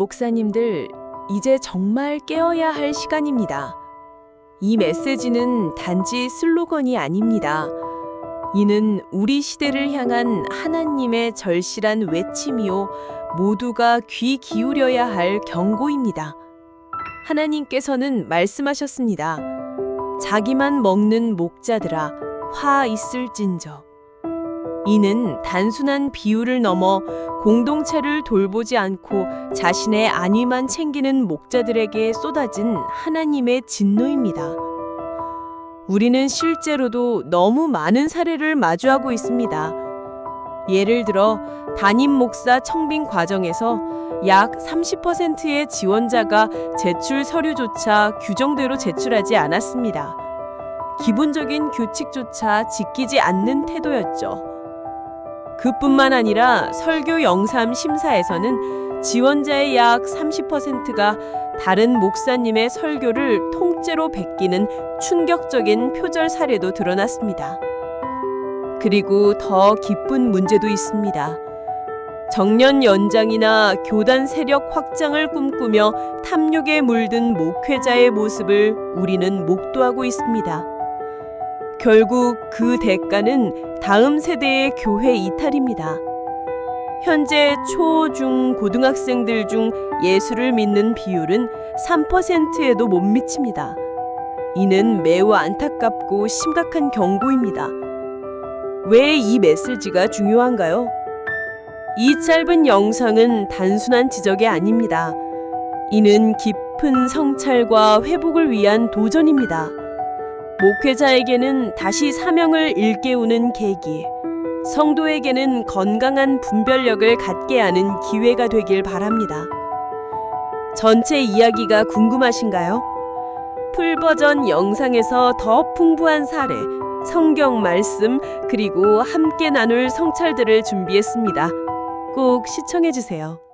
목사님들, 이제 정말 깨어야 할 시간입니다. 이 메시지는 단지 슬로건이 아닙니다. 이는 우리 시대를 향한 하나님의 절실한 외침이요, 모두가 귀 기울여야 할 경고입니다. 하나님께서는 말씀하셨습니다. 자기만 먹는 목자들아, 화 있을진저. 이는 단순한 비유를 넘어 공동체를 돌보지 않고 자신의 안위만 챙기는 목자들에게 쏟아진 하나님의 진노입니다. 우리는 실제로도 너무 많은 사례를 마주하고 있습니다. 예를 들어 담임 목사 청빙 과정에서 약 30%의 지원자가 제출 서류조차 규정대로 제출하지 않았습니다. 기본적인 규칙조차 지키지 않는 태도였죠. 그뿐만 아니라 설교 영삼 심사에서는 지원자의 약 30%가 다른 목사님의 설교를 통째로 베끼는 충격적인 표절 사례도 드러났습니다. 그리고 더 기쁜 문제도 있습니다. 정년 연장이나 교단 세력 확장을 꿈꾸며 탐욕에 물든 목회자의 모습을 우리는 목도하고 있습니다. 결국 그 대가는 다음 세대의 교회 이탈입니다. 현재 초, 중, 고등학생들 중 예수를 믿는 비율은 3%에도 못 미칩니다. 이는 매우 안타깝고 심각한 경고입니다. 왜 이 메시지가 중요한가요? 이 짧은 영상은 단순한 지적이 아닙니다. 이는 깊은 성찰과 회복을 위한 도전입니다. 목회자에게는 다시 사명을 일깨우는 계기, 성도에게는 건강한 분별력을 갖게 하는 기회가 되길 바랍니다. 전체 이야기가 궁금하신가요? 풀버전 영상에서 더 풍부한 사례, 성경 말씀, 그리고 함께 나눌 성찰들을 준비했습니다. 꼭 시청해주세요.